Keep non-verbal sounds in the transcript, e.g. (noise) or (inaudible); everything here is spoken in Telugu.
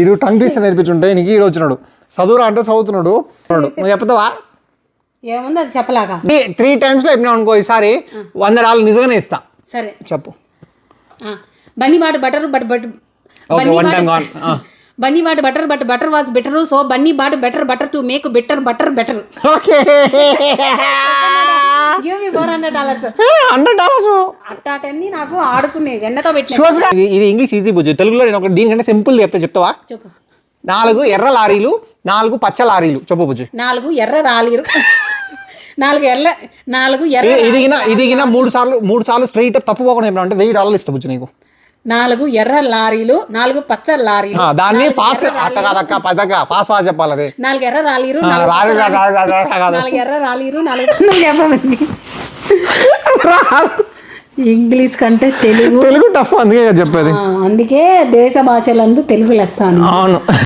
వీడు టంగ్ ట్విస్టర్ నేర్పించుంటే నీకు ఈడు వచ్చినాడు. చదువురా అంటే చదువుతున్నాడు. నువ్వు చెప్తావా ఏముంది అది చెప్పలాగా త్రీ టైమ్స్లో చెప్పినావు అనుకో ఈసారి వంద డాలర్ నిజంగానే ఇస్తా. సరే. చెప్పు. Bunny what butter but but Bunny what (laughs) butter but butter was better so Bunny bought better butter to make better butter better. Okay (laughs) hundred dollars. అట్టాటన్ని నాకు పెట్టిన షూర్స్ ఇది ఇంగ్లీష్ ఈజీ బుజ్జి. తెలుగులో నేను ఒక దీనికంటే సింపుల్ చెప్తే చెప్తావా? చెప్పు. నాలుగు ఎర్ర లారీలు నాలుగు పచ్చ లారీలు. చెప్పు బుజ్జి. నాలుగు ఎర్ర రాలీరు. నాలుగు ఎర్ర నాలుగు ఎర్ర ఇది- ఇదిగిన ఇదిగిన మూడు సార్లు మూడు సార్లు స్ట్రైట్ తప్పు పోకుండా చెప్పినా అంటే వెయ్యి డాలర్లు ఇస్తా బుజ్జి నీకు. నాలుగు ఎర్ర లారీలు నాలుగు పచ్చ లారీలు. ఆ, దాన్ని ఫాస్ట్ అట్ట కాదక్క పదక్క ఫాస్ట్ ఫాస్ట్ చెప్పాలి అది నాలుగు ఎర్ర రాలీరు నాలుగు ఎర్ర రాలీరు నాలుగు ఇంగ్లీష్ కంటే తెలుగు. తెలుగు టఫ్ అందుకే చెప్పేది. అందుకే దేశ భాషలందు తెలుగు లెస్స అని. అవును.